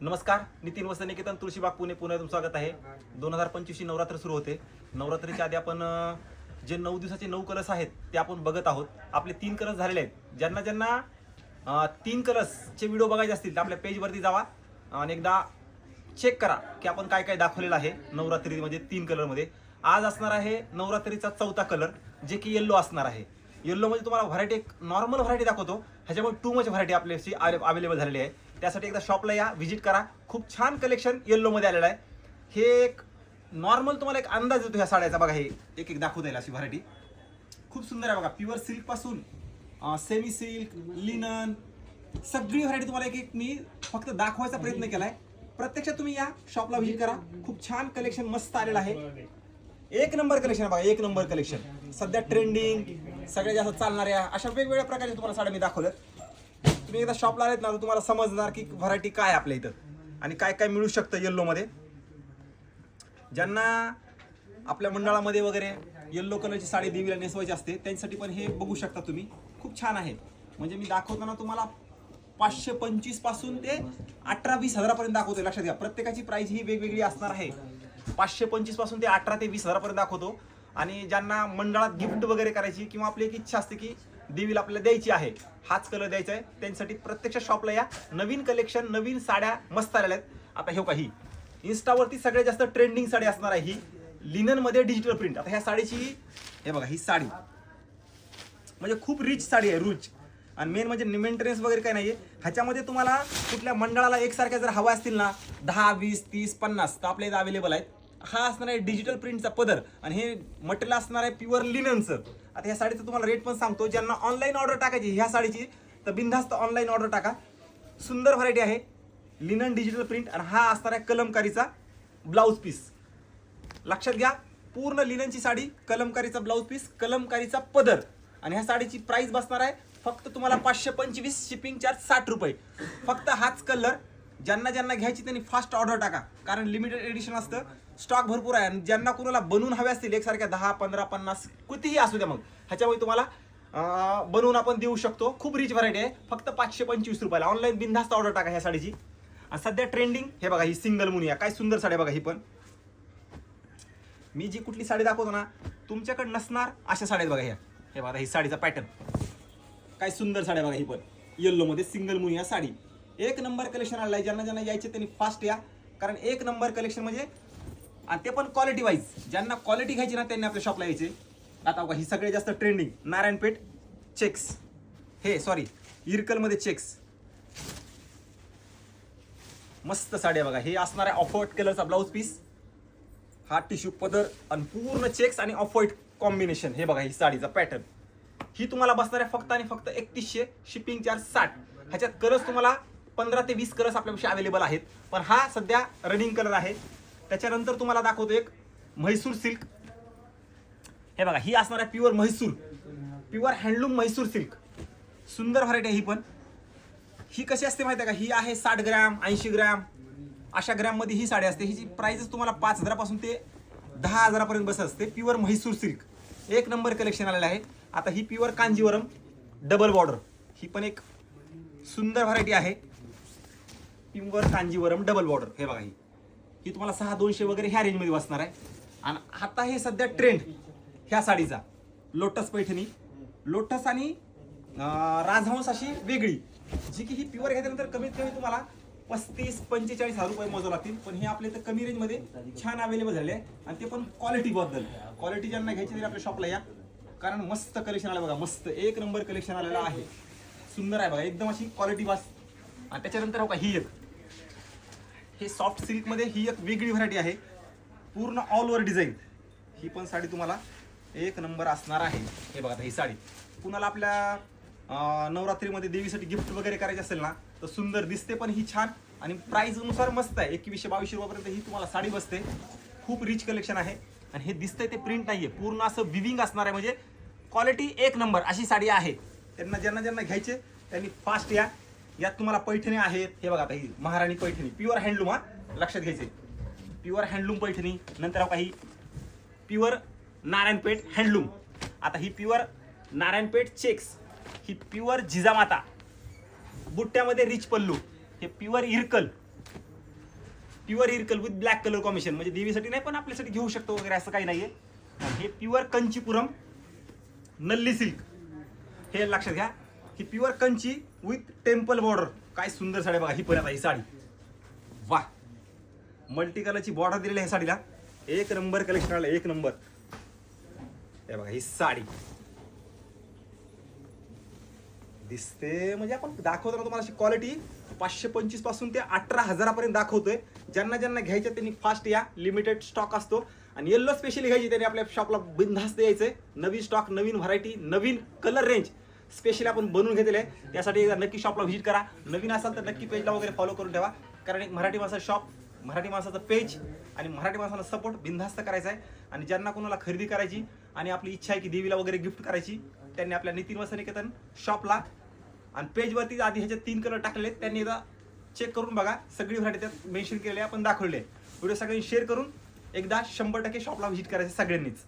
नमस्कार नितीन वसंत निकेतन तुळशीबाग पुणे पुणे तुमचं स्वागत आहे. दोन हजार पंचवीसची नवरात्र सुरू होते. नवरात्रीच्या आधी आपण जे नऊ दिवसाचे नऊ कलस आहेत ते आपण बघत आहोत. आपले तीन कलस झालेले आहेत. ज्यांना ज्यांना तीन कलसचे व्हिडिओ बघायचे असतील तर आपल्या पेजवरती जावा आणि एकदा चेक करा की आपण काय काय दाखवलेलं आहे नवरात्रीमध्ये म्हणजे तीन कलरमध्ये आज असणार आहे नवरात्रीचा चौथा कलर जे की येल्लो असणार आहे. येल्लोमध्ये म्हणजे तुम्हाला व्हरायटी एक नॉर्मल व्हरायटी दाखवतो. ह्याच्यामुळे टू मच व्हरायटी आपल्याशी अवेलेबल झालेली आहे. त्यासाठी एकदा शॉपला या व्हिजिट करा. खूप छान कलेक्शन येल्लोमध्ये आलेलं आहे. हे एक नॉर्मल तुम्हाला एक अंदाज येतो ह्या साड्याचा. बघा हे एक एक दाखवता येईल अशी व्हरायटी खूप सुंदर आहे बघा प्युअर सिल्कपासून सेमी सिल्क लिनन सगळी व्हरायटी तुम्हाला एक एक मी फक्त दाखवायचा प्रयत्न केला आहे प्रत्यक्षात तुम्ही या शॉपला व्हिजिट करा. खूप छान कलेक्शन मस्त आलेलं आहे. एक नंबर कलेक्शन बघा एक नंबर कलेक्शन सध्या ट्रेंडिंग सगळ्यात जास्त चालणाऱ्या अशा वेगवेगळ्या प्रकारच्या तुम्हाला साड्या मी दाखवल्यात. तुम्ही एकदा शॉपला आलेत ना तर तुम्हाला समजणार की व्हरायटी काय आपल्या इथं. आणि काय काय मिळू शकतं येल्लोमध्ये ज्यांना आपल्या मंडळामध्ये वगैरे येल्लो कलरची साडी देवीला नेसवायची असते त्यांच्यासाठी पण हे बघू शकता तुम्ही. खूप छान आहे. म्हणजे मी दाखवताना तुम्हाला पाचशे पंचवीसपासून ते अठरा वीस हजारापर्यंत दाखवतो लक्षात घ्या प्रत्येकाची प्राइस ही वेगवेगळी असणार आहे. पाचशे पंचवीसपासून ते अठरा ते वीस हजारापर्यंत दाखवतो. आणि ज्यांना मंडळात गिफ्ट वगैरे करायची किंवा आपली एक इच्छा असते की देवीला आपल्याला द्यायची आहे. हाच कलर द्यायचा आहे. त्यांच्यासाठी प्रत्यक्ष शॉपला या. नवीन कलेक्शन नवीन साड्या मस्त आलेल्या आहेत. आता हे काही इन्स्टावरती सगळ्यात जास्त ट्रेंडिंग साडी असणार आहे ही. लिननमध्ये डिजिटल प्रिंट आता ह्या साडीची हे बघा ही साडी. म्हणजे खूप रिच साडी आहे रुच आणि मेन म्हणजे मेंटेनन्स वगैरे काही नाहीये. ह्याच्यामध्ये तुम्हाला कुठल्या मंडळाला एकसारख्या जर हव्या असतील ना दहा वीस तीस पन्नास तर आपल्या इथं अवेलेबल आहेत. हा असणार आहे डिजिटल प्रिंटचा पदर आणि हे मटेरियल असणार आहे प्युअर लिननचं आता ह्या साडीचं तुम्हाला रेट पण सांगतो ज्यांना ऑनलाईन ऑर्डर टाकायची ह्या साडीची तर बिनधास्त ऑनलाईन ऑर्डर टाका. सुंदर व्हरायटी आहे लिनन डिजिटल प्रिंट आणि हा असणार आहे कलमकारीचा ब्लाऊज पीस लक्षात घ्या पूर्ण लिननची साडी कलमकारीचा ब्लाऊज पीस कलमकारीचा पदर. आणि ह्या साडीची प्राइस बसणार आहे फक्त तुम्हाला पाचशे पंचवीस शिपिंग चार्ज साठ रुपये. फक्त हाच कलर ज्यांना ज्यांना घ्यायची त्यांनी फास्ट ऑर्डर टाका. कारण लिमिटेड एडिशन असतं. स्टॉक भरपूर आहे. आणि ज्यांना कुणाला बनवून हवे असतील एकसारख्या दहा पंधरा पन्नास कितीही असू द्या मग. ह्याच्यामुळे तुम्हाला बनवून आपण देऊ शकतो. खूप रिच व्हरायटी आहे. फक्त पाचशे पंचवीस रुपयाला. ऑनलाईन बिनधास्त ऑर्डर टाका ह्या साडीची. आणि सध्या ट्रेंडिंग हे बघा ही सिंगल मुनिया काय सुंदर साडी बघा ही पण. मी जी कुठली साडी दाखवतो ना तुमच्याकडे नसणार अशा साड्या बघा ह्या. हे बघा ही साडीचा पॅटर्न काय सुंदर साड्या बघा ही पण. येल्लो मध्ये सिंगल मुनिया साडी. एक नंबर कलेक्शन आलं आहे ज्यांना ज्यांना यायचे त्यांनी फास्ट या. कारण एक नंबर कलेक्शन म्हणजे आणि ते पण क्वालिटी वाईज ज्यांना क्वालिटी घ्यायची ना त्यांनी आपल्या शॉपला यायचे. आता बघा ही सगळे जास्त ट्रेंडिंग नारायणपेठ चेक्स हे सॉरी इरकलमध्ये चेक्स मस्त साड्या बघा. हे असणार आहे ऑफ व्हाईट कलरचा ब्लाऊज पीस हा टिश्यू पदर आणि पूर्ण चेक्स आणि ऑफ व्हाईट कॉम्बिनेशन हे बघा ही साडीचा पॅटर्न ही तुम्हाला बसणार आहे फक्त आणि फक्त एकतीसशे शिपिंग चार्ज साठ. ह्याच्यात कलर्स तुम्हाला पंधरा ते वीस कलर्स आपल्यापाशी अवेलेबल आहेत. पण हा सध्या रनिंग कलर आहे. त्याच्यानंतर तुम्हाला दाखवतो एक म्हैसूर सिल्क हे बघा ही असणार आहे pure Mysore. Pure handloom Mysore silk सुंदर व्हरायटी आहे ही पण. ही कशी असते माहिती आहे का? ही आहे साठ ग्रॅम ऐंशी ग्रॅम. अशा ग्रॅममध्ये ही साडी असते. हिची प्राईजच तुम्हाला पाच हजारापासून ते दहा हजारापर्यंत बसत असते. प्युअर म्हैसूर सिल्क एक नंबर कलेक्शन आलेलं आहे. आता ही प्युअर कांजीवरम डबल बॉर्डर ही पण एक सुंदर व्हरायटी आहे. पिंवर कांजीवरम डबल बॉर्डर हे बघा ही. ही तुम्हाला सहा दोनशे वगैरे ह्या रेंजमध्ये बसणार आहे. आणि आता हे सध्या ट्रेंड ह्या साडीचा. लोटस पैठणी. लोटस आणि राजहंस अशी वेगळी. जी की ही प्युअर घेतल्यानंतर कमीत कमी तुम्हाला पस्तीस पंचेचाळीस हजार रुपये मोजावं लागतील. पण हे आपल्या इथं कमी रेंजमध्ये छान अवेलेबल झाले आहे. आणि ते पण क्वालिटी बद्दल. क्वालिटी ज्यांना घ्यायची तरी आपल्या शॉपला या. कारण मस्त कलेक्शन आलं बघा. मस्त. एक नंबर कलेक्शन आलेलं आहे. सुंदर आहे बघा. एकदम अशी क्वालिटी वास आणि त्याच्यानंतर हो का ही एक. हे सॉफ्ट सिल्कमध्ये ही एक वेगळी व्हरायटी आहे. पूर्ण ऑल ओव्हर डिझाईन ही पण साडी तुम्हाला एक नंबर असणार आहे. हे बघा आता ही साडी. कुणाला आपल्या नवरात्रीमध्ये देवीसाठी गिफ्ट वगैरे करायचे असेल ना तर सुंदर दिसते पण ही छान आणि प्राईजनुसार मस्त आहे. एकवीसशे बावीसशे रुपयापर्यंत ही तुम्हाला साडी बसते. खूप रिच कलेक्शन आहे. आणि हे दिसतंय ते प्रिंट नाही आहे पूर्ण असं विविंग असणार आहे. म्हणजे क्वालिटी एक नंबर अशी साडी आहे. त्यांना ज्यांना ज्यांना घ्यायचे त्यांनी फास्ट या. यात तुम्हाला पैठणी आहेत. हे बघा आता ही महाराणी पैठणी. प्युअर हँडलूम हा. लक्षात घ्यायचे प्युअर हँडलूम पैठणी. नंतर काही प्युअर नारायणपेठ हँडलूम आता ही प्युअर नारायणपेठ चेक्स ही प्युअर जिजामाता. बुट्ट्यामध्ये रिच पल्लू. हे pure Irkal. Pure Irkal with black colour combination म्हणजे देवीसाठी नाही पण आपल्यासाठी घेऊ शकतो वगैरे असं काही नाहीये. आहे हे प्युअर कंचीपुरम नल्ली सिल्क. हे लक्षात घ्या. ही pure Kanchi with temple border काय सुंदर साडी बघा ही पण आता ही साडी. वा मल्टी कलरची बॉर्डर दिलेली आहे साडीला. एक नंबर कलेक्शन आलं एक नंबर हे बघा ही साडी. दिसते म्हणजे आपण दाखवतो ना तुम्हाला अशी क्वालिटी पाचशे पंचवीसपासून ते अठरा हजारापर्यंत दाखवतोय. ज्यांना ज्यांना घ्यायच्या त्यांनी फास्ट या. लिमिटेड स्टॉक असतो. आणि येल्लो स्पेशली घ्यायची त्यांनी आपल्या शॉपला बिनधास्त यायचंय. नवीन स्टॉक नवीन व्हरायटी नवीन कलर रेंज स्पेशली आपण बनवून घेतलेले आहे. त्यासाठी एकदा नक्की शॉपला व्हिजिट करा. नवीन असाल तर नक्की पेजला वगैरे फॉलो करून ठेवा. कारण एक मराठी माणसाचं शॉप मराठी माणसाचं पेज आणि मराठी माणसाला सपोर्ट बिनधास्त करायचा आहे. आणि ज्यांना कोणाला खरेदी करायची आणि आपली इच्छा आहे की देवीला वगैरे गिफ्ट करायची त्यांनी आपल्या नितीन वसनिकेतन शॉपला आणि पेजवरती आधी ह्याचे तीन कलर टाकलेले त्यांनी एकदा चेक करून बघा. सगळी व्हरायटी त्यात मेन्शन केलेली आपण दाखवले व्हिडिओ सगळ्यांनी शेअर करून एकदा शंभर टक्के शॉपला व्हिजिट करायचं सगळ्यांनीच.